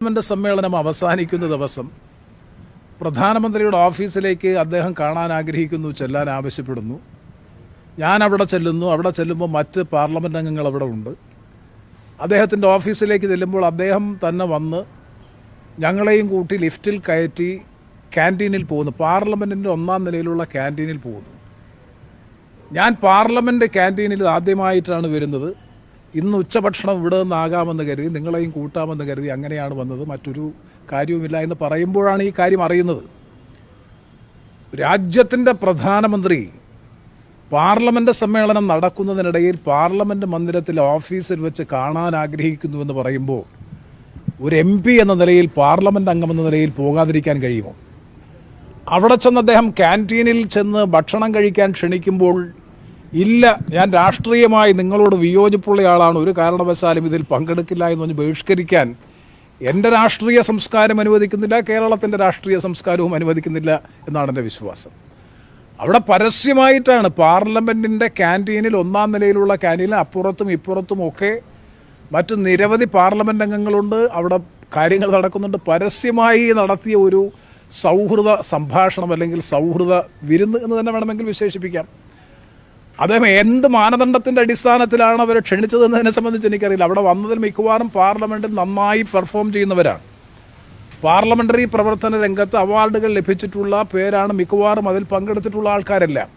Parliament സമ്മേളനം അവസാനിക്കുന്ന ദിവസം പ്രധാനമന്ത്രിയുടെ ഓഫീസിലേക്ക് അദ്ദേഹം കാണാൻ ആഗ്രഹിക്കുന്നു ചെല്ലാൻ ആവശ്യപ്പെടുന്നു. ഞാൻ അവിടെ ചെല്ലുന്നു അവിടെ ചെല്ലുമ്പോൾ മറ്റ് പാർലമെന്റ് അംഗങ്ങൾ അവിടെ ഉണ്ട്. അദ്ദേഹത്തിന്റെ ഓഫീസിലേക്ക് ചെല്ലുമ്പോൾ അദ്ദേഹം തന്നെ വന്ന് ഞങ്ങളെയും കൂട്ടി ലിഫ്റ്റിൽ കയറ്റി ക്യാന്റീനിൽ പോകുന്നു. പാർലമെന്റിന്റെ ഒന്നാം നിലയിലുള്ള ക്യാന്റീനിൽ പോകുന്നു. ഞാൻ പാർലമെന്റ് ക്യാന്റീനിൽ ആദ്യമായിട്ടാണ് വരുന്നത്. ഇന്ന് ഉച്ചഭക്ഷണം ഇവിടെ നിന്നാകാമെന്ന് കരുതി നിങ്ങളെയും കൂട്ടാമെന്ന് കരുതി അങ്ങനെയാണ് വന്നത്. മറ്റൊരു കാര്യവുമില്ല എന്ന് പറയുമ്പോഴാണ് ഈ കാര്യം അറിയുന്നത്. രാജ്യത്തിന്റെ പ്രധാനമന്ത്രി പാർലമെന്റ് സമ്മേളനം നടക്കുന്നതിനിടയിൽ പാർലമെന്റ് മന്ദിരത്തിലെ ഓഫീസിൽ വെച്ച് കാണാൻ ആഗ്രഹിക്കുന്നുവെന്ന് പറയുമ്പോൾ ഒരു എം പി എന്ന നിലയിൽ പാർലമെന്റ് അംഗമെന്ന നിലയിൽ പോകാതിരിക്കാൻ കഴിയുമോ? അവിടെ ചെന്ന് അദ്ദേഹം ക്യാന്റീനിൽ ചെന്ന് ഭക്ഷണം കഴിക്കാൻ ക്ഷണിക്കുമ്പോൾ ഇല്ല ഞാൻ രാഷ്ട്രീയമായി നിങ്ങളോട് വിയോജിപ്പുള്ള ആളാണ്. ഒരു കാരണവശാലും ഇതിൽ പങ്കെടുക്കില്ല എന്ന് പറഞ്ഞ് ബഹിഷ്കരിക്കാൻ എന്റെ രാഷ്ട്രീയ സംസ്കാരം അനുവദിക്കുന്നില്ല കേരളത്തിന്റെ രാഷ്ട്രീയ സംസ്കാരവും അനുവദിക്കുന്നില്ല എന്നാണ് എന്റെ വിശ്വാസം. അവിടെ പരസ്യമായിട്ടാണ് പാർലമെന്റിന്റെ ക്യാന്റീനിൽ ഒന്നാം നിലയിലുള്ള ക്യാന്റീനിൽ അപ്പുറത്തും ഇപ്പുറത്തും ഒക്കെ മറ്റ് നിരവധി പാർലമെന്റ് അംഗങ്ങളുണ്ട്. അവിടെ കാര്യങ്ങൾ നടക്കുന്നുണ്ട്. പരസ്യമായി നടത്തിയ ഒരു സൗഹൃദ സംഭാഷണം അല്ലെങ്കിൽ സൗഹൃദ വിരുന്ന് എന്ന് തന്നെ വേണമെങ്കിൽ വിശേഷിപ്പിക്കാം. അദ്ദേഹം എന്ത് മാനദണ്ഡത്തിന്റെ അടിസ്ഥാനത്തിലാണ് അവരെ ക്ഷണിച്ചതെന്നതിനെ സംബന്ധിച്ച് എനിക്കറിയില്ല. അവിടെ വന്നതിൽ മിക്കവാറും പാർലമെന്റിൽ നന്നായി പെർഫോം ചെയ്യുന്നവരാണ്. പാർലമെന്ററി പ്രവർത്തന രംഗത്ത് അവാർഡുകൾ ലഭിച്ചിട്ടുള്ള പേരാണ് മിക്കവാറും അതിൽ പങ്കെടുത്തിട്ടുള്ള ആൾക്കാരല്ല.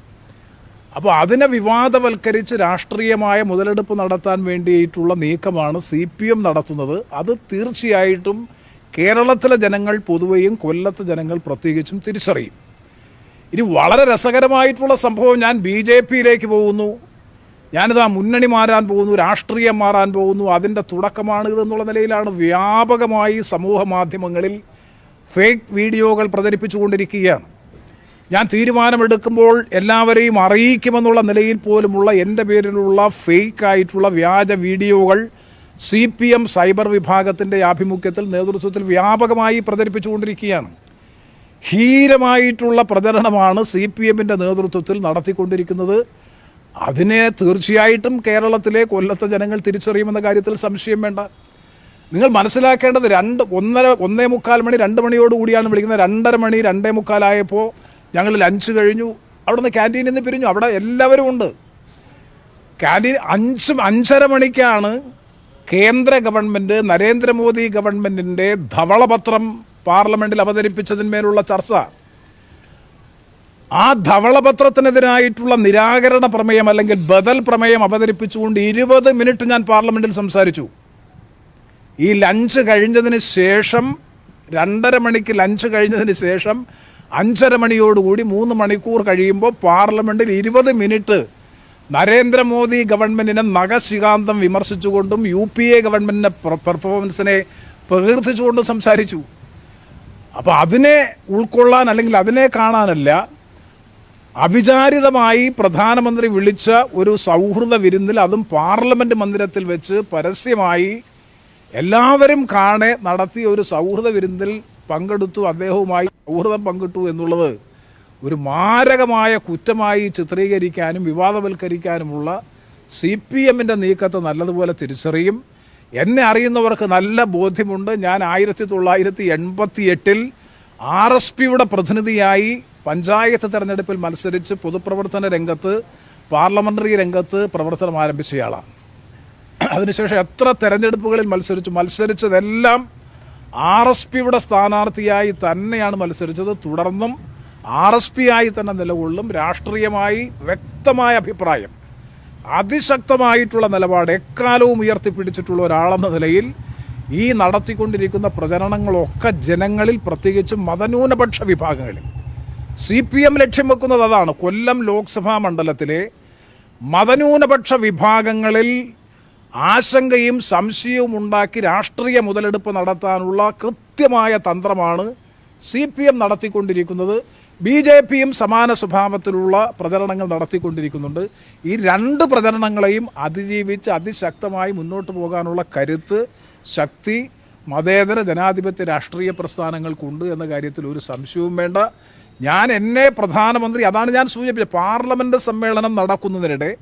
അപ്പോൾ അതിനെ വിവാദവൽക്കരിച്ച് രാഷ്ട്രീയമായ മുതലെടുപ്പ് നടത്താൻ വേണ്ടിയിട്ടുള്ള നീക്കമാണ് സി പി എം നടത്തുന്നത്. അത് തീർച്ചയായിട്ടും കേരളത്തിലെ ജനങ്ങൾ പൊതുവെയും കൊല്ലത്തെ ജനങ്ങൾ പ്രത്യേകിച്ചും തിരിച്ചറിയും. ഇനി വളരെ രസകരമായിട്ടുള്ള സംഭവം ഞാൻ ബി ജെ പിയിലേക്ക് പോകുന്നു. ഞാനിതാ മുന്നണി മാറാൻ പോകുന്നു രാഷ്ട്രീയം മാറാൻ പോകുന്നു. അതിന്റെ തുടക്കമാണ് ഇതെന്നുള്ള നിലയിലാണ് വ്യാപകമായി സമൂഹ മാധ്യമങ്ങളിൽ ഫേക്ക് വീഡിയോകൾ പ്രചരിപ്പിച്ചുകൊണ്ടിരിക്കുകയാണ് ഞാൻ തീരുമാനമെടുക്കുമ്പോൾ എല്ലാവരെയും അറിയിക്കുമെന്നുള്ള നിലയിൽ പോലുമുള്ള എന്റെ പേരിലുള്ള ഫേക്ക് ആയിട്ടുള്ള വ്യാജ വീഡിയോകൾ സി പി എം സൈബർ വിഭാഗത്തിന്റെ ആഭിമുഖ്യത്തിൽ നേതൃത്വത്തിൽ വ്യാപകമായി പ്രചരിപ്പിച്ചുകൊണ്ടിരിക്കുകയാണ് ഹീരമായിട്ടുള്ള പ്രചരണമാണ് സി പി എമ്മിന്റെ നേതൃത്വത്തിൽ നടത്തിക്കൊണ്ടിരിക്കുന്നത്. അതിനെ തീർച്ചയായിട്ടും കേരളത്തിലെ കൊല്ലത്തെ ജനങ്ങൾ തിരിച്ചറിയുമെന്ന കാര്യത്തിൽ സംശയം വേണ്ട. നിങ്ങൾ മനസ്സിലാക്കേണ്ടത് രണ്ട് ഒന്നര ഒന്നേ മുക്കാൽ മണി രണ്ട് മണിയോട് കൂടിയാണ് വിളിക്കുന്നത്. രണ്ടര മണി രണ്ടേ മുക്കാലായപ്പോൾ ഞങ്ങൾ ലഞ്ച് കഴിഞ്ഞു. അവിടെ നിന്ന് ക്യാന്റീനിൽ നിന്ന് പിരിഞ്ഞു. അവിടെ എല്ലാവരും ഉണ്ട്. ക്യാന്റീൻ അഞ്ച് അഞ്ചര മണിക്കാണ് കേന്ദ്ര ഗവൺമെന്റ് നരേന്ദ്രമോദി ഗവൺമെന്റിന്റെ ധവളപത്രം പാർലമെന്റിൽ അവതരിപ്പിച്ചതിന്മേലുള്ള ചർച്ച. ആ ധവളപത്രത്തിനെതിരായിട്ടുള്ള നിരാകരണ പ്രമേയം അല്ലെങ്കിൽ ബദൽ പ്രമേയം അവതരിപ്പിച്ചുകൊണ്ട് ഇരുപത് മിനിറ്റ് ഞാൻ പാർലമെന്റിൽ സംസാരിച്ചു. ഈ ലഞ്ച് കഴിഞ്ഞതിന് ശേഷം രണ്ടര മണിക്ക് ലഞ്ച് കഴിഞ്ഞതിന് ശേഷം അഞ്ചര മണിയോടുകൂടി മൂന്ന് മണിക്കൂർ കഴിയുമ്പോൾ പാർലമെന്റിൽ ഇരുപത് മിനിറ്റ് നരേന്ദ്രമോദി ഗവൺമെന്റിനെ നഖശികാന്തം വിമർശിച്ചുകൊണ്ടും യു പി എ ഗവൺമെന്റിന്റെ പെർഫോമൻസിനെ പ്രകീർത്തിച്ചുകൊണ്ടും സംസാരിച്ചു. അപ്പോൾ അതിനെ ഉൾക്കൊള്ളാൻ അല്ലെങ്കിൽ അതിനെ കാണാനല്ല അവിചാരിതമായി പ്രധാനമന്ത്രി വിളിച്ച ഒരു സൗഹൃദ വിരുന്നിൽ അതും പാർലമെന്റ് മന്ദിരത്തിൽ വെച്ച് പരസ്യമായി എല്ലാവരും കാണെ നടത്തിയ ഒരു സൗഹൃദ വിരുന്നിൽ പങ്കെടുത്തു അദ്ദേഹവുമായി സൗഹൃദം പങ്കിട്ടു എന്നുള്ളത് ഒരു മാരകമായ കുറ്റമായി ചിത്രീകരിക്കാനും വിവാദവൽക്കരിക്കാനുമുള്ള സി പി എമ്മിന്റെ നീക്കത്തെ നല്ലതുപോലെ തിരിച്ചറിയും. എന്നെ അറിയുന്നവർക്ക് നല്ല ബോധ്യമുണ്ട്. ഞാൻ ആയിരത്തി തൊള്ളായിരത്തി എൺപത്തി എട്ടിൽ ആർ എസ് പിയുടെ പ്രതിനിധിയായി പഞ്ചായത്ത് തെരഞ്ഞെടുപ്പിൽ മത്സരിച്ച് പൊതുപ്രവർത്തന രംഗത്ത് പാർലമെന്ററി രംഗത്ത് പ്രവർത്തനം ആരംഭിച്ചയാളാണ്. അതിനുശേഷം എത്ര തെരഞ്ഞെടുപ്പുകളിൽ മത്സരിച്ചു മത്സരിച്ചതെല്ലാം ആർ എസ് പിയുടെ സ്ഥാനാർത്ഥിയായി തന്നെയാണ് മത്സരിച്ചത്. തുടർന്നും ആർ എസ് പി ആയി തന്നെ നിലകൊള്ളും. രാഷ്ട്രീയമായി വ്യക്തമായ അഭിപ്രായം. അതിശക്തമായിട്ടുള്ള നിലപാട് എക്കാലവും ഉയർത്തിപ്പിടിച്ചിട്ടുള്ള ഒരാളെന്ന നിലയിൽ ഈ നടത്തിക്കൊണ്ടിരിക്കുന്ന പ്രചരണങ്ങളൊക്കെ ജനങ്ങളിൽ പ്രത്യേകിച്ചും മതന്യൂനപക്ഷ വിഭാഗങ്ങളിൽ സി പി എം ലക്ഷ്യം വെക്കുന്നത് അതാണ്. കൊല്ലം ലോക്സഭാ മണ്ഡലത്തിലെ മതന്യൂനപക്ഷ വിഭാഗങ്ങളിൽ ആശങ്കയും സംശയവും ഉണ്ടാക്കി രാഷ്ട്രീയ മുതലെടുപ്പ് നടത്താനുള്ള കൃത്യമായ തന്ത്രമാണ് സി പി എം നടത്തിക്കൊണ്ടിരിക്കുന്നത്. ബി ജെ പിയും സമാന സ്വഭാവത്തിലുള്ള പ്രചരണങ്ങൾ നടത്തിക്കൊണ്ടിരിക്കുന്നുണ്ട്. ഈ രണ്ട് പ്രചരണങ്ങളെയും അതിജീവിച്ച് അതിശക്തമായി മുന്നോട്ട് പോകാനുള്ള കരുത്ത് ശക്തി മതേതര ജനാധിപത്യ രാഷ്ട്രീയ പ്രസ്ഥാനങ്ങൾക്കുണ്ട് എന്ന കാര്യത്തിൽ ഒരു സംശയവും വേണ്ട. ഞാൻ എന്നെ പ്രധാനമന്ത്രി അതാണ് ഞാൻ സൂചിപ്പിച്ചത് പാർലമെന്റ് സമ്മേളനം നടക്കുന്നതിനിടെ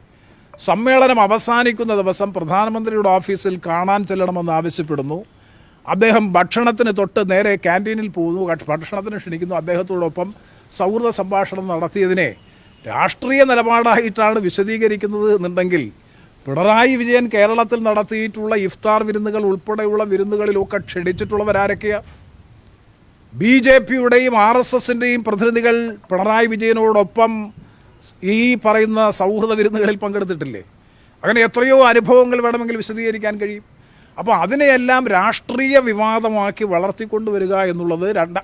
സമ്മേളനം അവസാനിക്കുന്ന ദിവസം പ്രധാനമന്ത്രിയുടെ ഓഫീസിൽ കാണാൻ ചെല്ലണമെന്ന് ആവശ്യപ്പെടുന്നു. അദ്ദേഹം ഭക്ഷണത്തിന് തൊട്ട് നേരെ ക്യാന്റീനിൽ പോകുന്നു ഭക്ഷ- ഭക്ഷണത്തിന് ക്ഷണിക്കുന്നു അദ്ദേഹത്തോടൊപ്പം. സൗഹൃദ സംഭാഷണം നടത്തിയതിനെ രാഷ്ട്രീയ നിലപാടായിട്ടാണ് വിശദീകരിക്കുന്നത് എന്നുണ്ടെങ്കിൽ പിണറായി വിജയൻ കേരളത്തിൽ നടത്തിയിട്ടുള്ള ഇഫ്താർ വിരുന്നുകൾ ഉൾപ്പെടെയുള്ള വിരുന്നുകളിലൊക്കെ ക്ഷണിച്ചിട്ടുള്ളവരാരൊക്കെയാണ് ബി ജെ പിയുടെയും ആർ എസ് എസിന്റെയും പ്രതിനിധികൾ പിണറായി വിജയനോടൊപ്പം ഈ പറയുന്ന സൗഹൃദ വിരുന്നുകളിൽ പങ്കെടുത്തിട്ടില്ലേ? അങ്ങനെ എത്രയോ അനുഭവങ്ങൾ വേണമെങ്കിൽ വിശദീകരിക്കാൻ കഴിയും. അപ്പോൾ അതിനെയെല്ലാം രാഷ്ട്രീയ വിവാദമാക്കി വളർത്തിക്കൊണ്ടുവരിക എന്നുള്ളത് രണ്ട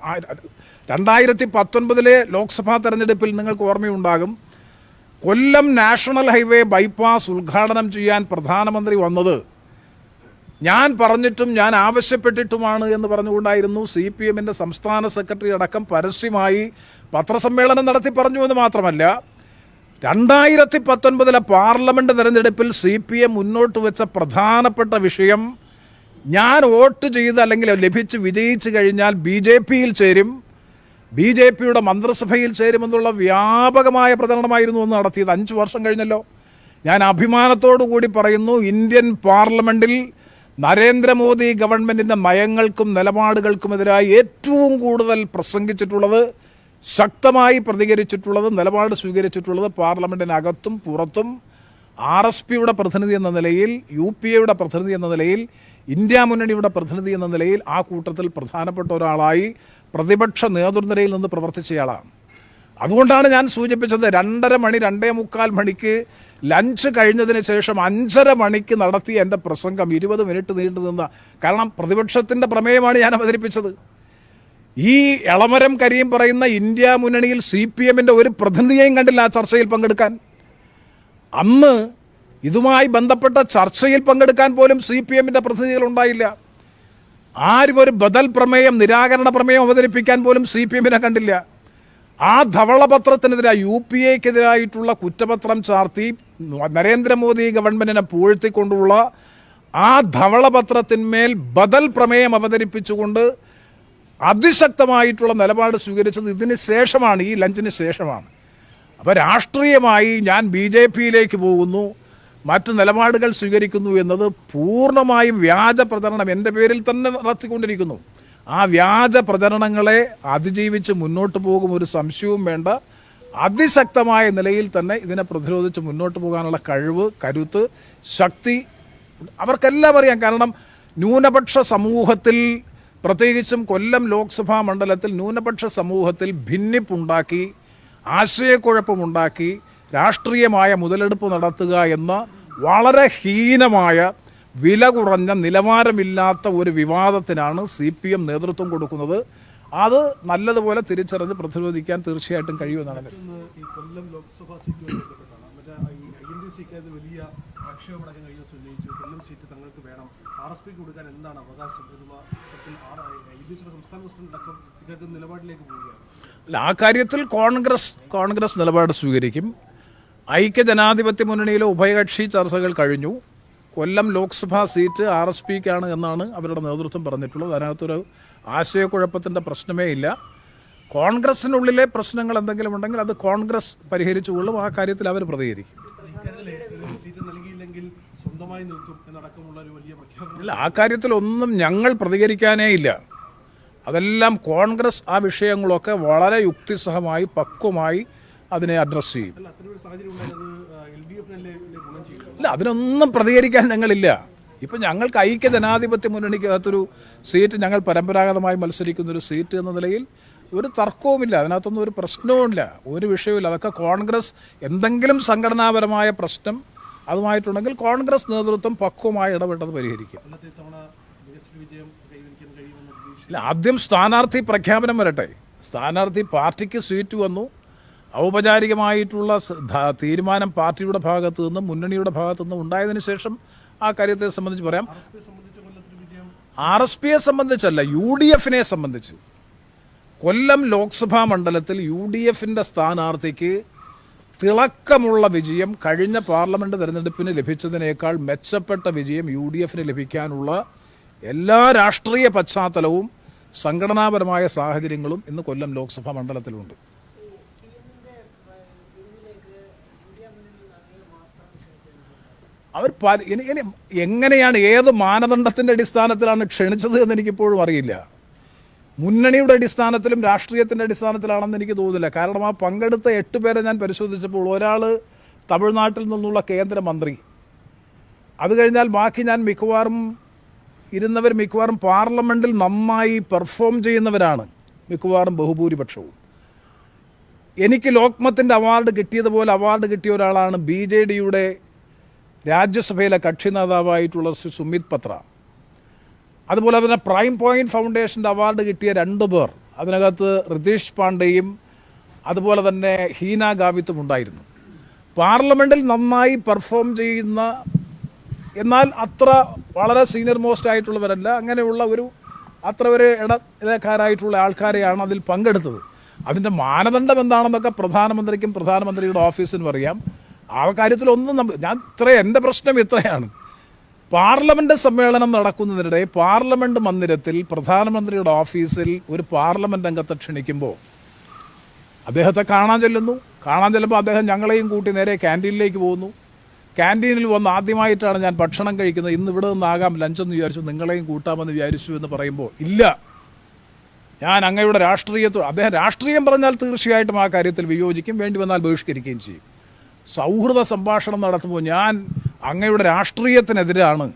രണ്ടായിരത്തി പത്തൊൻപതിലെ ലോക്സഭാ തെരഞ്ഞെടുപ്പിൽ നിങ്ങൾക്ക് ഓർമ്മയുണ്ടാകും. കൊല്ലം നാഷണൽ ഹൈവേ ബൈപ്പാസ് ഉദ്ഘാടനം ചെയ്യാൻ പ്രധാനമന്ത്രി വന്നത് ഞാൻ പറഞ്ഞിട്ടും ഞാൻ ആവശ്യപ്പെട്ടിട്ടുമാണ് എന്ന് പറഞ്ഞുകൊണ്ടായിരുന്നു. സി പി എമ്മിന്റെ സംസ്ഥാന സെക്രട്ടറി അടക്കം പരസ്യമായി പത്രസമ്മേളനം നടത്തി പറഞ്ഞു എന്ന് മാത്രമല്ല രണ്ടായിരത്തി പത്തൊൻപതിലെ പാർലമെന്റ് തെരഞ്ഞെടുപ്പിൽ സി പി എം മുന്നോട്ട് വെച്ച പ്രധാനപ്പെട്ട വിഷയം ഞാൻ വോട്ട് ചെയ്ത് അല്ലെങ്കിൽ ലഭിച്ച് വിജയിച്ചു കഴിഞ്ഞാൽ ബി ജെ പിയിൽ ചേരും ബി ജെ പിയുടെ മന്ത്രിസഭയിൽ ചേരുമെന്നുള്ള വ്യാപകമായ പ്രചരണമായിരുന്നു അന്ന് നടത്തിയത്. അഞ്ച് വർഷം കഴിഞ്ഞല്ലോ. ഞാൻ അഭിമാനത്തോടു കൂടി പറയുന്നു ഇന്ത്യൻ പാർലമെന്റിൽ നരേന്ദ്രമോദി ഗവൺമെന്റിന്റെ നയങ്ങൾക്കും നിലപാടുകൾക്കുമെതിരായി ഏറ്റവും കൂടുതൽ പ്രസംഗിച്ചിട്ടുള്ളത് ശക്തമായി പ്രതികരിച്ചിട്ടുള്ളത് നിലപാട് സ്വീകരിച്ചിട്ടുള്ളത് പാർലമെന്റിനകത്തും പുറത്തും ആർ എസ് പിയുടെ പ്രതിനിധി എന്ന നിലയിൽ യു പി എയുടെ പ്രതിനിധി എന്ന നിലയിൽ ഇന്ത്യ മുന്നണിയുടെ പ്രതിനിധി എന്ന നിലയിൽ ആ കൂട്ടത്തിൽ പ്രധാനപ്പെട്ട ഒരാളായി പ്രതിപക്ഷ നേതൃനിരയിൽ നിന്ന് പ്രവർത്തിച്ചയാളാണ്. അതുകൊണ്ടാണ് ഞാൻ സൂചിപ്പിച്ചത് രണ്ടര മണി രണ്ടേ മുക്കാൽ മണിക്ക് ലഞ്ച് കഴിഞ്ഞതിന് ശേഷം അഞ്ചര മണിക്ക് നടത്തിയ എന്റെ പ്രസംഗം ഇരുപത് മിനിറ്റ് നീണ്ടു നിന്ന കാരണം പ്രതിപക്ഷത്തിന്റെ പ്രമേയമാണ് ഞാൻ അവതരിപ്പിച്ചത്. ഈ എളമരം കരീം പറയുന്ന ഇന്ത്യ മുന്നണിയിൽ സി പി എമ്മിന്റെ ഒരു പ്രതിനിധിയെയും കണ്ടില്ല ആ ചർച്ചയിൽ പങ്കെടുക്കാൻ. അന്ന് ഇതുമായി ബന്ധപ്പെട്ട ചർച്ചയിൽ പങ്കെടുക്കാൻ പോലും സി പി എമ്മിന്റെ പ്രതിനിധികൾ ഉണ്ടായില്ല. ആരും ഒരു ബദൽ പ്രമേയം നിരാകരണ പ്രമേയം അവതരിപ്പിക്കാൻ പോലും സി പി എമ്മിനെ കണ്ടില്ല. ആ ധവളപത്രത്തിനെതിരായി യു പി എക്കെതിരായിട്ടുള്ള കുറ്റപത്രം ചാർത്തി നരേന്ദ്രമോദി ഗവൺമെന്റിനെ പൂഴ്ത്തിക്കൊണ്ടുള്ള ആ ധവളപത്രത്തിന്മേൽ ബദൽ പ്രമേയം അവതരിപ്പിച്ചുകൊണ്ട് അതിശക്തമായിട്ടുള്ള നിലപാട് സ്വീകരിച്ചത് ഇതിന് ശേഷമാണ് ഈ ലഞ്ചിന് ശേഷമാണ്. അപ്പോൾ രാഷ്ട്രീയമായി ഞാൻ ബി ജെ പിയിലേക്ക് പോകുന്നു. മറ്റു നിലപാടുകൾ സ്വീകരിക്കുന്നു എന്നത് പൂർണമായും വ്യാജ പ്രചരണം എന്റെ പേരിൽ തന്നെ നടത്തിക്കൊണ്ടിരിക്കുന്നു. ആ വ്യാജ പ്രചരണങ്ങളെ അതിജീവിച്ച് മുന്നോട്ട് പോകും ഒരു സംശയവും വേണ്ട. അതിശക്തമായ നിലയിൽ തന്നെ ഇതിനെ പ്രതിരോധിച്ച് മുന്നോട്ട് പോകാനുള്ള കഴിവ് കരുത്ത് ശക്തി അവർക്കെല്ലാം അറിയാം. കാരണം ന്യൂനപക്ഷ സമൂഹത്തിൽ പ്രത്യേകിച്ചും കൊല്ലം ലോക്സഭാ മണ്ഡലത്തിൽ ന്യൂനപക്ഷ സമൂഹത്തിൽ ഭിന്നിപ്പുണ്ടാക്കി ആശയക്കുഴപ്പമുണ്ടാക്കി രാഷ്ട്രീയമായ മുതലെടുപ്പ് നടത്തുക എന്ന വളരെ ഹീനമായ വില കുറഞ്ഞ നിലവാരമില്ലാത്ത ഒരു വിവാദത്തിനാണ് സി പി എം നേതൃത്വം കൊടുക്കുന്നത്. അത് നല്ലതുപോലെ തിരിച്ചറിഞ്ഞ് പ്രതിരോധിക്കാൻ തീർച്ചയായിട്ടും കഴിയുമെന്നാണ് വലിയ ആക്ഷേപമടക്കം കഴിഞ്ഞ ദിവസം ഉന്നയിച്ചു. കൊല്ലം സീറ്റ് തങ്ങൾക്ക് വേണം. ആർ എസ് പിക്ക് കൊടുക്കാൻ എന്താണ് അവകാശം? എന്നുള്ള സംസ്ഥാന പ്രസിഡന്റ് അടക്കം ഇക്കാര്യത്തിൽ നിലപാടിലേക്ക് പോവുകയാണ്. അല്ല ആ കാര്യത്തിൽ കോൺഗ്രസ് കോൺഗ്രസ് നിലപാട് സ്വീകരിക്കും. ഐക്യജനാധിപത്യ മുന്നണിയിലെ ഉഭയകക്ഷി ചർച്ചകൾ കഴിഞ്ഞു. Kollam Lok Sabha seat R S പിക്കാണ് എന്നാണ് അവരുടെ നേതൃത്വം പറഞ്ഞിട്ടുള്ളത്. അതിനകത്തൊരു ആശയക്കുഴപ്പത്തിന്റെ പ്രശ്നമേ ഇല്ല. കോൺഗ്രസിനുള്ളിലെ പ്രശ്നങ്ങൾ എന്തെങ്കിലും ഉണ്ടെങ്കിൽ അത് കോൺഗ്രസ് പരിഹരിച്ചുകൊള്ളും ആ കാര്യത്തിൽ അവർ പ്രതികരിക്കും. ഇല്ല ആ കാര്യത്തിൽ ഒന്നും ഞങ്ങൾ പ്രതികരിക്കാനേ ഇല്ല. അതെല്ലാം കോൺഗ്രസ് ആ വിഷയങ്ങളൊക്കെ വളരെ യുക്തിസഹമായി പക്വമായി അതിനെ അഡ്രസ്സ് ചെയ്യും. അല്ല ഇല്ല അതിനൊന്നും പ്രതികരിക്കാൻ ഞങ്ങളില്ല. ഇപ്പം ഞങ്ങൾക്ക് ഐക്യ ജനാധിപത്യ മുന്നണിക്കകത്തൊരു സീറ്റ് ഞങ്ങൾ പരമ്പരാഗതമായി മത്സരിക്കുന്ന ഒരു സീറ്റ് എന്ന നിലയിൽ ഒരു തർക്കവുമില്ല. അതിനകത്തൊന്നും ഒരു പ്രശ്നവുമില്ല. ഒരു വിഷയവുമില്ല. അതൊക്കെ കോൺഗ്രസ് എന്തെങ്കിലും സംഘടനാപരമായ പ്രശ്നം അതുമായിട്ടുണ്ടെങ്കിൽ കോൺഗ്രസ് നേതൃത്വം പക്വമായി ഇടപെട്ടത് പരിഹരിക്കും. ഇല്ല ആദ്യം സ്ഥാനാർത്ഥി പ്രഖ്യാപനം വരട്ടെ. സ്ഥാനാർത്ഥി പാർട്ടിക്ക് സീറ്റ് വന്നു. ഔപചാരികമായിട്ടുള്ള തീരുമാനം പാർട്ടിയുടെ ഭാഗത്തു നിന്നും മുന്നണിയുടെ ഭാഗത്തു നിന്നും ഉണ്ടായതിനു ശേഷം ആ കാര്യത്തെ സംബന്ധിച്ച് പറയാം. ആർ എസ് പിയെ സംബന്ധിച്ചല്ല യു ഡി എഫിനെ സംബന്ധിച്ച്. കൊല്ലം ലോക്സഭാ മണ്ഡലത്തിൽ യു ഡി എഫിന്റെ സ്ഥാനാർത്ഥിക്ക് തിളക്കമുള്ള വിജയം കഴിഞ്ഞ പാർലമെന്റ് തെരഞ്ഞെടുപ്പിന് ലഭിച്ചതിനേക്കാൾ മെച്ചപ്പെട്ട വിജയം യു ഡി എഫിന് ലഭിക്കാനുള്ള എല്ലാ രാഷ്ട്രീയ പശ്ചാത്തലവും സംഘടനാപരമായ സാഹചര്യങ്ങളും ഇന്ന് കൊല്ലം ലോക്സഭാ മണ്ഡലത്തിലുണ്ട്. അവർ എങ്ങനെയാണ് ഏത് മാനദണ്ഡത്തിന്റെ അടിസ്ഥാനത്തിലാണ് ക്ഷണിച്ചത് എന്ന് എനിക്കിപ്പോഴും അറിയില്ല. മുന്നണിയുടെ അടിസ്ഥാനത്തിലും രാഷ്ട്രീയത്തിന്റെ അടിസ്ഥാനത്തിലാണെന്ന് എനിക്ക് തോന്നുന്നില്ല. കാരണം ആ പങ്കെടുത്ത എട്ട് പേരെ ഞാൻ പരിശോധിച്ചപ്പോൾ ഒരാൾ തമിഴ്നാട്ടിൽ നിന്നുള്ള കേന്ദ്രമന്ത്രി അത് കഴിഞ്ഞാൽ ബാക്കി ഞാൻ മിക്കവാറും ഇരുന്നവർ മിക്കവാറും പാർലമെന്റിൽ നന്നായി പെർഫോം ചെയ്യുന്നവരാണ്. മിക്കവാറും ബഹുഭൂരിപക്ഷവും. എനിക്ക് ലോക്മത്തിന്റെ അവാർഡ് കിട്ടിയതുപോലെ അവാർഡ് കിട്ടിയ ഒരാളാണ് ബി ജെ ഡിയുടെ രാജ്യസഭയിലെ കക്ഷി നേതാവായിട്ടുള്ള ശ്രീ സുമിത് പത്ര. അതുപോലെ തന്നെ പ്രൈം പോയിന്റ് ഫൗണ്ടേഷന്റെ അവാർഡ് കിട്ടിയ രണ്ട് പേർ. അതിനകത്ത് റിതീഷ് പാണ്ഡെയും അതുപോലെ തന്നെ ഹീന ഗാവിത്തും ഉണ്ടായിരുന്നു. പാർലമെന്റിൽ നന്നായി പെർഫോം ചെയ്യുന്ന എന്നാൽ അത്ര വളരെ സീനിയർ മോസ്റ്റ് ആയിട്ടുള്ളവരല്ല. അങ്ങനെയുള്ള ഒരു അത്ര ഒരു ഇടനിലക്കാരായിട്ടുള്ള ആൾക്കാരെയാണ് അതിൽ പങ്കെടുത്തത്. അതിന്റെ മാനദണ്ഡം എന്താണെന്നൊക്കെ പ്രധാനമന്ത്രിക്കും പ്രധാനമന്ത്രിയുടെ ഓഫീസിനും അറിയാം. ആ കാര്യത്തിലൊന്നും ഞാൻ ഇത്ര എന്റെ പ്രശ്നം ഇത്രയാണ്. പാർലമെന്റ് സമ്മേളനം നടക്കുന്നതിനിടെ പാർലമെന്റ് മന്ദിരത്തിൽ പ്രധാനമന്ത്രിയുടെ ഓഫീസിൽ ഒരു പാർലമെന്റ് അംഗത്തെ ക്ഷണിക്കുമ്പോൾ അദ്ദേഹത്തെ കാണാൻ ചെല്ലുന്നു. കാണാൻ ചെല്ലുമ്പോൾ അദ്ദേഹം ഞങ്ങളെയും കൂട്ടി നേരെ ക്യാന്റീനിലേക്ക് പോകുന്നു. ക്യാന്റീനിൽ വന്ന് ആദ്യമായിട്ടാണ് ഞാൻ ഭക്ഷണം കഴിക്കുന്നത്. ഇന്ന് ഇവിടെ നിന്നാകാം ലഞ്ചെന്ന് വിചാരിച്ചു നിങ്ങളെയും കൂട്ടാമെന്ന് വിചാരിച്ചു എന്ന് പറയുമ്പോൾ ഇല്ല. ഞാൻ അങ്ങയുടെ രാഷ്ട്രീയത്തോ അദ്ദേഹം രാഷ്ട്രീയം പറഞ്ഞാൽ തീർച്ചയായിട്ടും ആ കാര്യത്തിൽ വിയോജിക്കും വേണ്ടി വന്നാൽ ബഹിഷ്കരിക്കുകയും ചെയ്യും. സൗഹൃദ സംഭാഷണം നടത്തുമ്പോൾ ഞാൻ അങ്ങയുടെ രാഷ്ട്രീയത്തിനെതിരാണ്.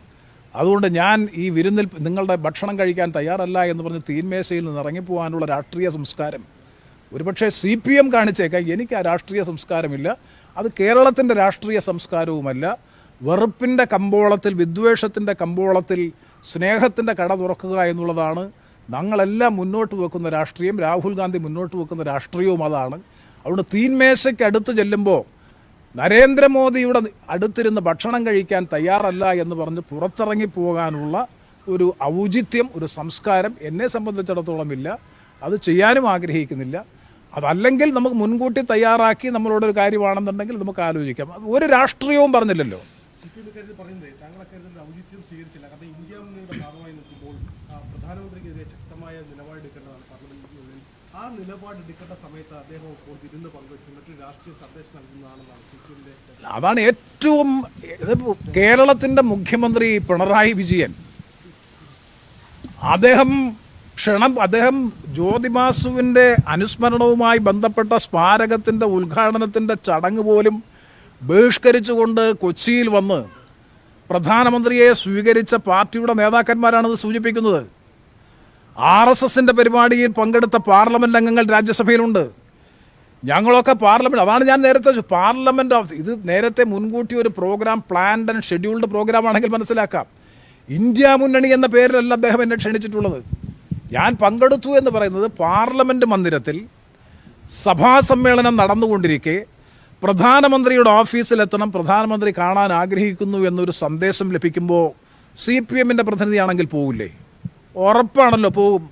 അതുകൊണ്ട് ഞാൻ ഈ വിരുന്നിൽ നിങ്ങളുടെ ഭക്ഷണം കഴിക്കാൻ തയ്യാറല്ല എന്ന് പറഞ്ഞ് തീന്മേശയിൽ നിന്ന് ഇറങ്ങിപ്പോകാനുള്ള രാഷ്ട്രീയ സംസ്കാരം ഒരുപക്ഷെ സി പി എം കാണിച്ചേക്കാം. എനിക്ക് ആ രാഷ്ട്രീയ സംസ്കാരമില്ല. അത് കേരളത്തിന്റെ രാഷ്ട്രീയ സംസ്കാരവുമല്ല. വെറുപ്പിന്റെ കമ്പോളത്തിൽ വിദ്വേഷത്തിന്റെ കമ്പോളത്തിൽ സ്നേഹത്തിന്റെ കട തുറക്കുക എന്നുള്ളതാണ്. ഞങ്ങളെല്ലാം മുന്നോട്ട് വെക്കുന്ന രാഷ്ട്രീയം. രാഹുൽ ഗാന്ധി മുന്നോട്ട് വെക്കുന്ന രാഷ്ട്രീയവും അതാണ്. അതുകൊണ്ട് തീന്മേശയ്ക്ക് അടുത്ത് ചെല്ലുമ്പോൾ നരേന്ദ്രമോദിയുടെ അടുത്തിരുന്ന് ഭക്ഷണം കഴിക്കാൻ തയ്യാറല്ല എന്ന് പറഞ്ഞ് പുറത്തിറങ്ങി പോകാനുള്ള ഒരു ഔചിത്യം ഒരു സംസ്കാരം എന്നെ സംബന്ധിച്ചിടത്തോളം ഇല്ല. അത് ചെയ്യാനും ആഗ്രഹിക്കുന്നില്ല. അതല്ലെങ്കിൽ നമുക്ക് മുൻകൂട്ടി തയ്യാറാക്കി നമ്മളോടൊരു കാര്യമാണെന്നുണ്ടെങ്കിൽ നമുക്ക് ആലോചിക്കാം. ഒരു രാഷ്ട്രീയവും പറഞ്ഞില്ലല്ലോ സി പി എം ഇക്കാര്യത്തിൽ പറയുന്നത് താങ്കളൊക്കെ ഇതിന്റെ ഔചിത്യം സ്വീകരിച്ചില്ല കാരണം ഇന്ത്യ മുന്നണിയുടെ ഭാഗമായി നിൽക്കുമ്പോൾ ആ, പ്രധാനമന്ത്രിക്കെതിരെ ശക്തമായ നിലപാടെടുക്കേണ്ടതാണ് പാർലമെന്റിനുള്ളിൽ ആ നിലപാടെടുക്കേണ്ട സമയത്ത് അദ്ദേഹം ഇപ്പോൾ വിരുന്ന് പങ്കുവച്ച്. മറ്റൊരു രാഷ്ട്രീയ സന്ദേശം നൽകുന്നതാണെന്നാണ് സി പി അതാണ് ഏറ്റവും കേരളത്തിന്റെ മുഖ്യമന്ത്രി പിണറായി വിജയൻ. അദ്ദേഹം ക്ഷണം അദ്ദേഹം ജ്യോതിബാസുവിന്റെ അനുസ്മരണവുമായി ബന്ധപ്പെട്ട സ്മാരകത്തിന്റെ ഉദ്ഘാടനത്തിന്റെ ചടങ്ങ് പോലും ബഹിഷ്കരിച്ചുകൊണ്ട് കൊച്ചിയിൽ വന്ന് പ്രധാനമന്ത്രിയെ സ്വീകരിച്ച പാർട്ടിയുടെ നേതാക്കന്മാരാണത് സൂചിപ്പിക്കുന്നത്. ആർ എസ് എസിന്റെ പരിപാടിയിൽ പങ്കെടുത്ത പാർലമെന്റ് അംഗങ്ങൾ രാജ്യസഭയിലുണ്ട്. ഞങ്ങളൊക്കെ പാർലമെന്റ് അതാണ് ഞാൻ നേരത്തെ പാർലമെന്റ് ഓഫ് ഇത് നേരത്തെ മുൻകൂട്ടി ഒരു program planned and scheduled program ആണെങ്കിൽ മനസ്സിലാക്കാം. ഇന്ത്യ മുന്നണി എന്ന പേരിലല്ല അദ്ദേഹം എന്നെ ക്ഷണിച്ചിട്ടുള്ളത്. ഞാൻ പങ്കെടുത്തു എന്ന് പറയുന്നത് പാർലമെന്റ് മന്ദിരത്തിൽ സഭാ സമ്മേളനം നടന്നുകൊണ്ടിരിക്കെ പ്രധാനമന്ത്രിയുടെ ഓഫീസിലെത്തണം പ്രധാനമന്ത്രി കാണാൻ ആഗ്രഹിക്കുന്നു എന്നൊരു സന്ദേശം ലഭിക്കുമ്പോൾ സി പി എമ്മിന്റെ പ്രതിനിധിയാണെങ്കിൽ പോകില്ലേ ഉറപ്പാണല്ലോ പോകും.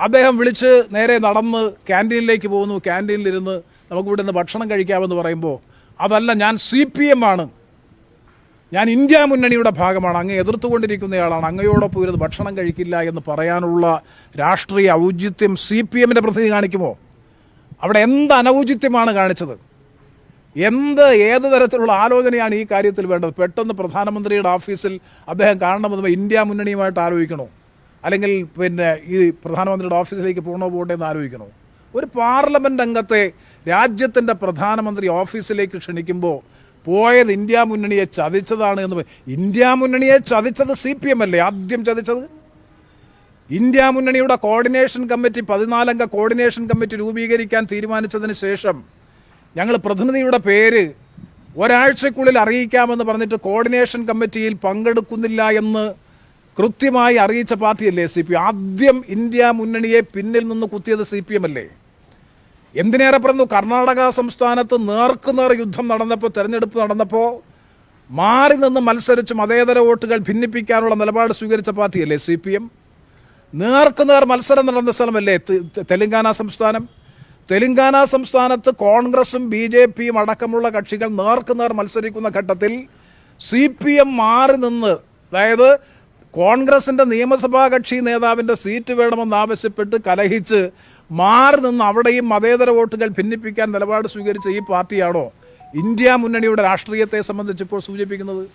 അദ്ദേഹം വിളിച്ച് നേരെ നടന്ന് ക്യാന്റീനിലേക്ക് പോകുന്നു. ക്യാന്റീനിലിരുന്ന് നമുക്ക് ഇവിടെ നിന്ന് ഭക്ഷണം കഴിക്കാമെന്ന് പറയുമ്പോൾ അതല്ല ഞാൻ സി പി എം ആണ്. ഞാൻ ഇന്ത്യ മുന്നണിയുടെ ഭാഗമാണ്. അങ്ങ് എതിർത്തുകൊണ്ടിരിക്കുന്നയാളാണ്. അങ്ങയോടൊപ്പം ഇരുന്ന് ഭക്ഷണം കഴിക്കില്ല എന്ന് പറയാനുള്ള രാഷ്ട്രീയ ഔചിത്യം സി പി എമ്മിന്റെ പ്രതിനിധി കാണിക്കുമോ? അവിടെ എന്ത് അനൗചിത്യമാണ് കാണിച്ചത്? എന്ത് ഏത് തരത്തിലുള്ള ആലോചനയാണ് ഈ കാര്യത്തിൽ വേണ്ടത്? പെട്ടെന്ന് പ്രധാനമന്ത്രിയുടെ ഓഫീസിൽ അദ്ദേഹം കാണണമെന്ന് ഇന്ത്യ മുന്നണിയുമായിട്ട് ആലോചിക്കണോ? അല്ലെങ്കിൽ പിന്നെ ഈ പ്രധാനമന്ത്രിയുടെ ഓഫീസിലേക്ക് പോകണോ പോകട്ടെ എന്ന് ആലോചിക്കണോ? ഒരു പാർലമെന്റ് അംഗത്തെ രാജ്യത്തിന്റെ പ്രധാനമന്ത്രി ഓഫീസിലേക്ക് ക്ഷണിക്കുമ്പോൾ പോയത് ഇന്ത്യ മുന്നണിയെ ചതിച്ചതാണ് എന്ന് ഇന്ത്യ മുന്നണിയെ ചതിച്ചത് സി പി എം അല്ലേ? ആദ്യം ചതിച്ചത്? ഇന്ത്യ മുന്നണിയുടെ കോർഡിനേഷൻ കമ്മിറ്റി പതിനാലംഗ കോർഡിനേഷൻ കമ്മിറ്റി രൂപീകരിക്കാൻ തീരുമാനിച്ചതിന് ശേഷം ഞങ്ങൾ പ്രതിനിധിയുടെ പേര് ഒരാഴ്ചക്കുള്ളിൽ അറിയിക്കാമെന്ന് പറഞ്ഞിട്ട് കോർഡിനേഷൻ കമ്മിറ്റിയിൽ പങ്കെടുക്കുന്നില്ല എന്ന് കൃത്യമായി അറിയിച്ച പാർട്ടിയല്ലേ സി പി ആദ്യം ഇന്ത്യ മുന്നണിയെ പിന്നിൽ നിന്ന് കുത്തിയത് സി പി എം അല്ലേ? എന്തിനേറെ പറഞ്ഞു? കർണാടക സംസ്ഥാനത്ത് നേർക്കുനേർ യുദ്ധം നടന്നപ്പോൾ തെരഞ്ഞെടുപ്പ് നടന്നപ്പോൾ മാറി നിന്ന് മത്സരിച്ച് മതേതര വോട്ടുകൾ ഭിന്നിപ്പിക്കാനുള്ള നിലപാട് സ്വീകരിച്ച പാർട്ടിയല്ലേ സി പി എം? നേർക്കുനേർ മത്സരം നടന്ന സ്ഥലമല്ലേ തെലങ്കാന സംസ്ഥാനം? തെലങ്കാന സംസ്ഥാനത്ത് കോൺഗ്രസും ബി ജെ പിയും അടക്കമുള്ള കക്ഷികൾ നേർക്കുനേർ മത്സരിക്കുന്ന ഘട്ടത്തിൽ സി പി എം മാറി നിന്ന് അതായത് കോൺഗ്രസിന്റെ നിയമസഭാ കക്ഷി നേതാവിന്റെ സീറ്റ് വേണമെന്നാവശ്യപ്പെട്ട് കലഹിച്ച് മാറി നിന്ന് അവിടെയും മതേതര വോട്ടുകൾ ഭിന്നിപ്പിക്കാൻ നിലപാട് സ്വീകരിച്ച ഈ പാർട്ടിയാണോ ഇന്ത്യ മുന്നണിയുടെ രാഷ്ട്രീയത്തെ സംബന്ധിച്ച് ഇപ്പോൾ സൂചിപ്പിക്കുന്നത്?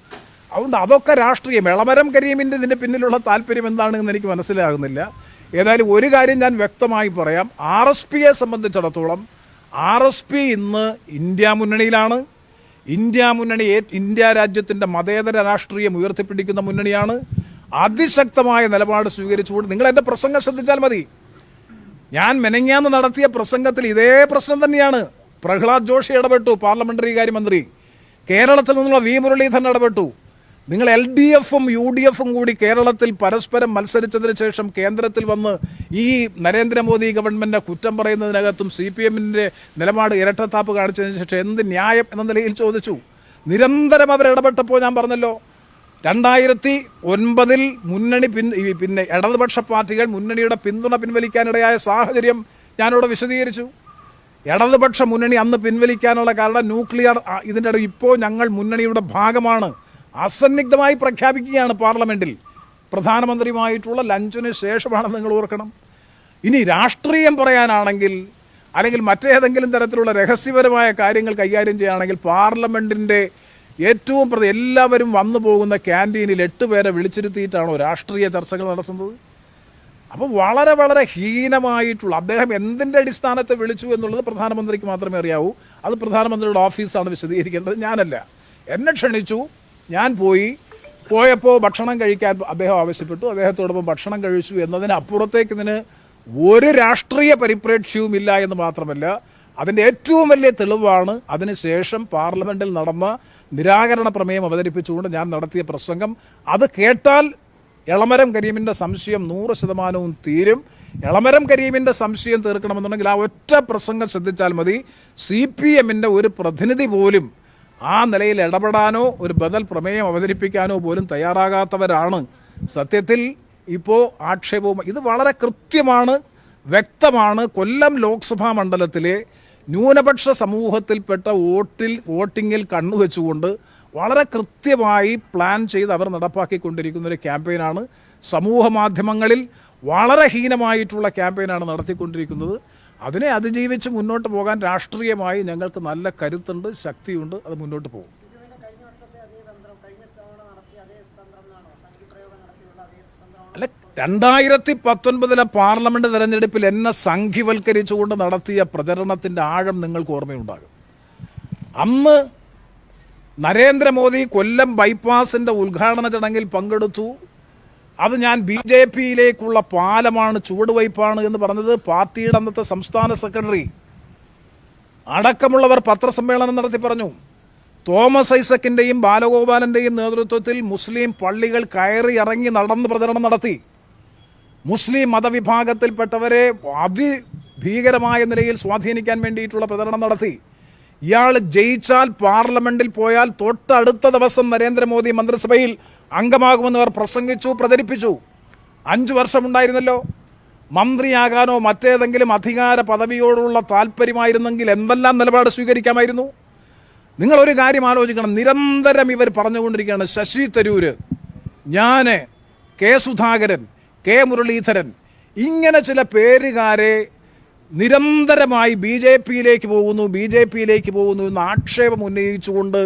അതുകൊണ്ട് അതൊക്കെ രാഷ്ട്രീയം. എളമരം കരീമിന്റെ ഇതിന്റെ പിന്നിലുള്ള താല്പര്യം എന്താണെന്ന് എനിക്ക് മനസ്സിലാകുന്നില്ല. ഏതായാലും ഒരു കാര്യം ഞാൻ വ്യക്തമായി പറയാം. ആർ എസ് പിയെ സംബന്ധിച്ചിടത്തോളം ആർ എസ് പി ഇന്ന് ഇന്ത്യ മുന്നണിയിലാണ്. ഇന്ത്യ മുന്നണി ഇന്ത്യ രാജ്യത്തിന്റെ മതേതര രാഷ്ട്രീയം ഉയർത്തിപ്പിടിക്കുന്ന മുന്നണിയാണ്. അതിശക്തമായ നിലപാട് സ്വീകരിച്ചുകൊണ്ട് നിങ്ങൾ എന്റെ പ്രസംഗം ശ്രദ്ധിച്ചാൽ മതി. ഞാൻ മെനങ്ങാന്ന് നടത്തിയ പ്രസംഗത്തിൽ ഇതേ പ്രശ്നം തന്നെയാണ്. പ്രഹ്ലാദ് ജോഷി ഇടപെട്ടു പാർലമെന്ററി കാര്യമന്ത്രി. കേരളത്തിൽ നിന്നുള്ള വി മുരളീധരൻ ഇടപെട്ടു. നിങ്ങൾ എൽ ഡി എഫും യു ഡി എഫും കൂടി കേരളത്തിൽ പരസ്പരം മത്സരിച്ചതിന് ശേഷം കേന്ദ്രത്തിൽ വന്ന് ഈ നരേന്ദ്രമോദി ഗവൺമെന്റിനെ കുറ്റം പറയുന്നതിനകത്തും സി പി എമ്മിന്റെ നിലപാട് ഇരട്ടത്താപ്പ് കാണിച്ചതിന് ശേഷം എന്ത് ന്യായം എന്ന നിലയിൽ ചോദിച്ചു. നിരന്തരം അവർ ഇടപെട്ടപ്പോൾ ഞാൻ പറഞ്ഞല്ലോ രണ്ടായിരത്തി ഒൻപതിൽ മുന്നണി പിൻ പിന്നെ ഇടതുപക്ഷ പാർട്ടികൾ മുന്നണിയുടെ പിന്തുണ പിൻവലിക്കാനിടയായ സാഹചര്യം ഞാനിവിടെ വിശദീകരിച്ചു. ഇടതുപക്ഷ മുന്നണി അന്ന് പിൻവലിക്കാനുള്ള കാരണം ന്യൂക്ലിയർ ഇതിന്റെ ഇപ്പോൾ ഞങ്ങൾ മുന്നണിയുടെ ഭാഗമാണ്. അസന്നിഗ്ധമായി പ്രഖ്യാപിക്കുകയാണ് പാർലമെന്റിൽ പ്രധാനമന്ത്രിയുമായിട്ടുള്ള ലഞ്ചിന് ശേഷമാണ് നിങ്ങൾ ഓർക്കണം. ഇനി രാഷ്ട്രീയം പറയാനാണെങ്കിൽ അല്ലെങ്കിൽ മറ്റേതെങ്കിലും തരത്തിലുള്ള രഹസ്യപരമായ കാര്യങ്ങൾ കൈകാര്യം ചെയ്യുകയാണെങ്കിൽ പാർലമെന്റിന്റെ ഏറ്റവും പ്രതി എല്ലാവരും വന്നു പോകുന്ന ക്യാന്റീനിൽ എട്ട് പേരെ വിളിച്ചിരുത്തിയിട്ടാണോ രാഷ്ട്രീയ ചർച്ചകൾ നടത്തുന്നത്? അപ്പോൾ വളരെ വളരെ ഹീനമായിട്ടുള്ള അദ്ദേഹം എന്തിന്റെ അടിസ്ഥാനത്തെ വിളിച്ചു എന്നുള്ളത് പ്രധാനമന്ത്രിക്ക് മാത്രമേ അറിയാവൂ. അത് പ്രധാനമന്ത്രിയുടെ ഓഫീസാണ് വിശദീകരിക്കേണ്ടത്. ഞാനല്ല. എന്നെ ക്ഷണിച്ചു. ഞാൻ പോയി. പോയപ്പോൾ ഭക്ഷണം കഴിക്കാൻ അദ്ദേഹം ആവശ്യപ്പെട്ടു. അദ്ദേഹത്തോടൊപ്പം ഭക്ഷണം കഴിച്ചു എന്നതിനപ്പുറത്തേക്ക് ഇതിന് ഒരു രാഷ്ട്രീയ പരിപ്രേക്ഷ്യവും ഇല്ല എന്ന് മാത്രമല്ല അതിന്റെ ഏറ്റവും വലിയ തെളിവാണ് അതിനുശേഷം പാർലമെന്റിൽ നടന്ന നിരാകരണ പ്രമേയം അവതരിപ്പിച്ചുകൊണ്ട് ഞാൻ നടത്തിയ പ്രസംഗം. അത് കേട്ടാൽ എളമരം കരീമിന്റെ സംശയം നൂറ് ശതമാനവും തീരും. എളമരം കരീമിന്റെ സംശയം തീർക്കണമെന്നുണ്ടെങ്കിൽ ആ ഒറ്റ പ്രസംഗം ശ്രദ്ധിച്ചാൽ മതി. സി പി എമ്മിന്റെ ഒരു പ്രതിനിധി പോലും ആ നിലയിൽ ഇടപെടാനോ ഒരു ബദൽ പ്രമേയം അവതരിപ്പിക്കാനോ പോലും തയ്യാറാകാത്തവരാണ്. സത്യത്തിൽ ഇപ്പോൾ ആക്ഷേപവും ഇത് വളരെ കൃത്യമാണ്. വ്യക്തമാണ് കൊല്ലം ലോക്സഭാ മണ്ഡലത്തിലെ ന്യൂനപക്ഷ സമൂഹത്തിൽപ്പെട്ട വോട്ടിൽ വോട്ടിങ്ങിൽ കണ്ണുവെച്ചുകൊണ്ട് വളരെ കൃത്യമായി പ്ലാൻ ചെയ്ത് അവർ നടപ്പാക്കിക്കൊണ്ടിരിക്കുന്ന ഒരു ക്യാമ്പയിനാണ്. സമൂഹ മാധ്യമങ്ങളിൽ വളരെ ഹീനമായിട്ടുള്ള ക്യാമ്പയിനാണ് നടത്തിക്കൊണ്ടിരിക്കുന്നത്. അതിനെ അതിജീവിച്ച് മുന്നോട്ട് പോകാൻ രാഷ്ട്രീയമായി ഞങ്ങൾക്ക് നല്ല കരുത്തുണ്ട് ശക്തിയുണ്ട് അത് മുന്നോട്ട് പോകും അല്ല രണ്ടായിരത്തി പത്തൊൻപതിലെ പാർലമെന്റ് തെരഞ്ഞെടുപ്പിൽ എന്നെ സംഘിവൽക്കരിച്ചുകൊണ്ട് നടത്തിയ പ്രചരണത്തിന്റെ ആഴം നിങ്ങൾക്ക് ഓർമ്മയുണ്ടാകും. അന്ന് നരേന്ദ്രമോദി കൊല്ലം ബൈപ്പാസിന്റെ ഉദ്ഘാടന ചടങ്ങിൽ പങ്കെടുത്തു. അത് ഞാൻ ബി ജെ പിയിലേക്കുള്ള പാലമാണ് ചുവടുവയ്പ്പാണ് എന്ന് പറഞ്ഞത് പാർട്ടിയുടെ അന്നത്തെ സംസ്ഥാന സെക്രട്ടറി. അടക്കമുള്ളവർ പത്രസമ്മേളനം നടത്തി പറഞ്ഞു തോമസ് ഐസക്കിന്റെയും ബാലഗോപാലന്റെയും നേതൃത്വത്തിൽ മുസ്ലിം പള്ളികൾ കയറി ഇറങ്ങി നടന്ന് പ്രചരണം നടത്തി. മുസ്ലിം മതവിഭാഗത്തിൽപ്പെട്ടവരെ അതിഭീകരമായ നിലയിൽ സ്വാധീനിക്കാൻ വേണ്ടിയിട്ടുള്ള പ്രചരണം നടത്തി. ഇയാൾ ജയിച്ചാൽ പാർലമെന്റിൽ പോയാൽ തൊട്ടടുത്ത ദിവസം നരേന്ദ്രമോദി മന്ത്രിസഭയിൽ അംഗമാകുമെന്ന് അവർ പ്രസംഗിച്ചു പ്രചരിപ്പിച്ചു. അഞ്ചു വർഷമുണ്ടായിരുന്നല്ലോ. മന്ത്രിയാകാനോ മറ്റേതെങ്കിലും അധികാര പദവിയോടുള്ള താല്പര്യമായിരുന്നെങ്കിൽ എന്തെല്ലാം നിലപാട് സ്വീകരിക്കാമായിരുന്നു? നിങ്ങൾ ഒരു കാര്യം ആലോചിക്കണം. നിരന്തരം ഇവർ പറഞ്ഞുകൊണ്ടിരിക്കുകയാണ് ശശി തരൂര് ഞാൻ കെ സുധാകരൻ കെ മുരളീധരൻ. ഇങ്ങനെ ചില പേരുകാരെ നിരന്തരമായി ബി ജെ പിയിലേക്ക് പോകുന്നു ബി ജെ പിയിലേക്ക് പോകുന്നു എന്ന് ആക്ഷേപം ഉന്നയിച്ചുകൊണ്ട്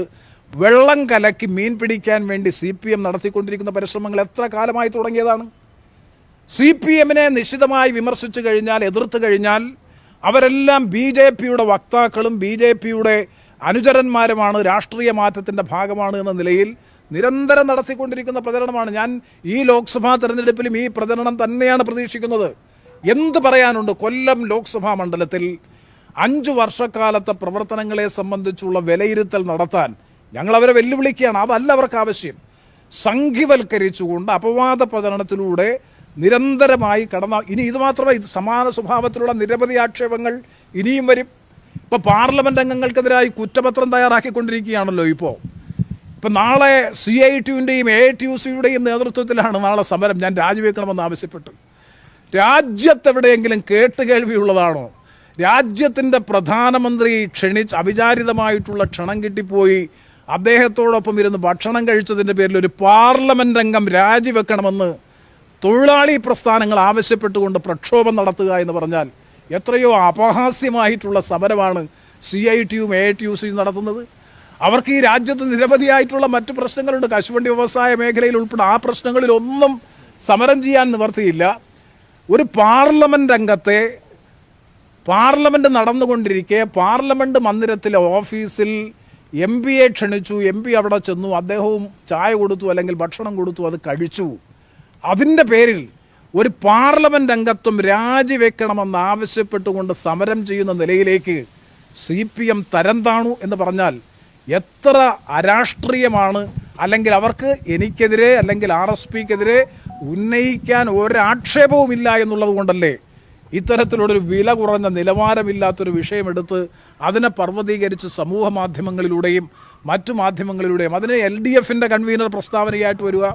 വെള്ളം കലക്കി മീൻ പിടിക്കാൻ വേണ്ടി സി പി എം നടത്തിക്കൊണ്ടിരിക്കുന്ന പരിശ്രമങ്ങൾ എത്ര കാലമായി തുടങ്ങിയതാണ്? സി പി എമ്മിനെ നിശിതമായി വിമർശിച്ചു കഴിഞ്ഞാൽ എതിർത്ത് കഴിഞ്ഞാൽ അവരെല്ലാം ബി ജെ പിയുടെ വക്താക്കളും ബി ജെ പിയുടെ അനുചരന്മാരുമാണ് രാഷ്ട്രീയ മാറ്റത്തിന്റെ ഭാഗമാണ് എന്ന നിലയിൽ നിരന്തരം നടത്തിക്കൊണ്ടിരിക്കുന്ന പ്രചരണമാണ്. ഞാൻ ഈ ലോക്സഭാ തെരഞ്ഞെടുപ്പിലും ഈ പ്രചരണം തന്നെയാണ് പ്രതീക്ഷിക്കുന്നത്. എന്ത് പറയാനുണ്ട് കൊല്ലം ലോക്സഭാ മണ്ഡലത്തിൽ? അഞ്ചു വർഷക്കാലത്തെ പ്രവർത്തനങ്ങളെ സംബന്ധിച്ചുള്ള വിലയിരുത്തൽ നടത്താൻ ഞങ്ങൾ അവരെ വെല്ലുവിളിക്കുകയാണ്. അതല്ല അവർക്ക് ആവശ്യം. സംഘിവൽക്കരിച്ചുകൊണ്ട് അപവാദ പ്രചരണത്തിലൂടെ നിരന്തരമായി കടന്ന ഇനി ഇത് മാത്രമേ ഇത് സമാന സ്വഭാവത്തിലുള്ള നിരവധി ആക്ഷേപങ്ങൾ ഇനിയും വരും. ഇപ്പോൾ പാർലമെന്റ് അംഗങ്ങൾക്കെതിരായി കുറ്റപത്രം തയ്യാറാക്കിക്കൊണ്ടിരിക്കുകയാണല്ലോ ഇപ്പോൾ ഇപ്പൊ നാളെ സി ഐ ടിയുടെയും എ ടി യു സിയുടെയും നേതൃത്വത്തിലാണ് നാളെ സമരം. ഞാൻ രാജിവെക്കണമെന്ന് ആവശ്യപ്പെട്ടു. രാജ്യത്തെവിടെയെങ്കിലും കേട്ടുകേൾവിയുള്ളതാണോ? രാജ്യത്തിന്റെ പ്രധാനമന്ത്രി ക്ഷണിച്ച് അവിചാരിതമായിട്ടുള്ള ക്ഷണം കിട്ടിപ്പോയി. അദ്ദേഹത്തോടൊപ്പം ഇരുന്ന് ഭക്ഷണം കഴിച്ചതിന്റെ പേരിൽ ഒരു പാർലമെന്റ് അംഗം രാജിവെക്കണമെന്ന് തൊഴിലാളി പ്രസ്ഥാനങ്ങൾ ആവശ്യപ്പെട്ടുകൊണ്ട് പ്രക്ഷോഭം നടത്തുക എന്ന് പറഞ്ഞാൽ എത്രയോ അപഹാസ്യമായിട്ടുള്ള സമരമാണ് സി ഐ ടിയും എ ടി യു സിയും നടത്തുന്നത്. അവർക്ക് ഈ രാജ്യത്ത് നിരവധിയായിട്ടുള്ള മറ്റു പ്രശ്നങ്ങളുണ്ട്. കശുവണ്ടി വ്യവസായ മേഖലയിൽ ഉൾപ്പെടെ ആ പ്രശ്നങ്ങളിലൊന്നും സമരം ചെയ്യാൻ നിവർത്തിയില്ല. ഒരു പാർലമെന്റ് അംഗത്തെ പാർലമെന്റ് നടന്നുകൊണ്ടിരിക്കെ പാർലമെന്റ് മന്ദിരത്തിലെ ഓഫീസിൽ എം പിയെ ക്ഷണിച്ചു എം പി അവിടെ ചെന്നു അദ്ദേഹവും ചായ കൊടുത്തു അല്ലെങ്കിൽ ഭക്ഷണം കൊടുത്തു അത് കഴിച്ചു. അതിന്റെ പേരിൽ ഒരു പാർലമെന്റ് അംഗത്വം രാജിവെക്കണമെന്ന് ആവശ്യപ്പെട്ടുകൊണ്ട് സമരം ചെയ്യുന്ന നിലയിലേക്ക് സി പി എം തരം താണു എന്ന് പറഞ്ഞാൽ എത്ര അരാഷ്ട്രീയമാണ് അല്ലെങ്കിൽ അവർക്ക് എനിക്കെതിരെ അല്ലെങ്കിൽ ആർ എസ് പിക്കെതിരെ ഉന്നയിക്കാൻ ഒരാക്ഷേപവും ഇല്ല എന്നുള്ളത് കൊണ്ടല്ലേ ഇത്തരത്തിലുള്ളൊരു വില കുറഞ്ഞ നിലവാരമില്ലാത്തൊരു വിഷയമെടുത്ത് അതിനെ പർവതീകരിച്ച് സമൂഹ മാധ്യമങ്ങളിലൂടെയും മറ്റു മാധ്യമങ്ങളിലൂടെയും അതിന് എൽ ഡി എഫിന്റെ കൺവീനർ പ്രസ്താവനയായിട്ട് വരിക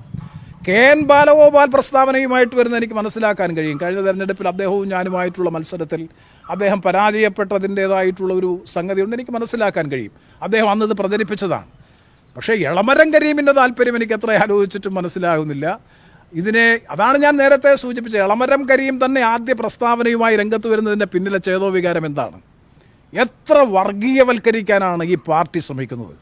കെ എൻ ബാലഗോപാൽ പ്രസ്താവനയുമായിട്ട് വരുന്ന എനിക്ക് മനസ്സിലാക്കാൻ കഴിയും. കഴിഞ്ഞ തെരഞ്ഞെടുപ്പിൽ അദ്ദേഹവും ഞാനുമായിട്ടുള്ള മത്സരത്തിൽ അദ്ദേഹം പരാജയപ്പെട്ടതിന്റെതായിട്ടുള്ള ഒരു സംഗതിയുണ്ട്. എനിക്ക് മനസ്സിലാക്കാൻ കഴിയും. അദ്ദേഹം അന്നത് പ്രചരിപ്പിച്ചതാണ്. പക്ഷേ ഇളമരം കരീമിന്റെ താല്പര്യം എനിക്ക് അത്ര ആലോചിച്ചിട്ടും മനസ്സിലാകുന്നില്ല. ഇതിനെ അതാണ് ഞാൻ നേരത്തെ സൂചിപ്പിച്ചത്. ഇളമരം കരീം തന്നെ ആദ്യ പ്രസ്താവനയുമായി രംഗത്ത് വരുന്നതിന്റെ പിന്നിലെ ചേതോവികാരം എന്താണ്? എത്ര വർഗീയവൽക്കരിക്കാനാണ് ഈ പാർട്ടി ശ്രമിക്കുന്നത്?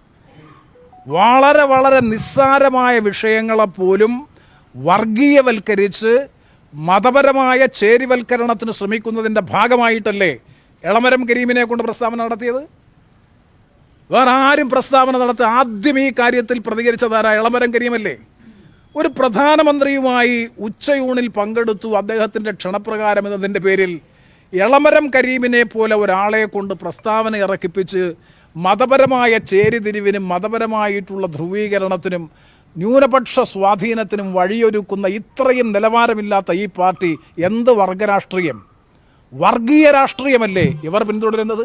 വളരെ വളരെ നിസ്സാരമായ വിഷയങ്ങളെപ്പോലും വർഗീയവൽക്കരിച്ച് മതപരമായ ചേരിവൽക്കരണത്തിന് ശ്രമിക്കുന്നതിന്റെ ഭാഗമായിട്ടല്ലേ എളമരം കരീമിനെ കൊണ്ട് പ്രസ്താവന നടത്തിയത്? വേറെ ആരും പ്രസ്താവന നടത്തി ആദ്യം ഈ കാര്യത്തിൽ പ്രതികരിച്ചതാരാ എളമരം കരീമല്ലേ? ഒരു പ്രധാനമന്ത്രിയുമായി ഉച്ചയൂണിൽ പങ്കെടുത്തു അദ്ദേഹത്തിന്റെ ക്ഷണപ്രകാരം എന്നതിന്റെ പേരിൽ എളമരം കരീമിനെ പോലെ ഒരാളെ കൊണ്ട് പ്രസ്താവന ഇറക്കിപ്പിച്ച് മതപരമായ ചേരിതിരിവിനും മതപരമായിട്ടുള്ള ധ്രുവീകരണത്തിനും ന്യൂനപക്ഷ സ്വാധീനത്തിനും വഴിയൊരുക്കുന്ന ഇത്രയും നിലവാരമില്ലാത്ത ഈ പാർട്ടി എന്ത് വർഗരാഷ്ട്രീയം? വർഗീയ രാഷ്ട്രീയമല്ലേ ഇവർ പിന്തുടരുന്നത്?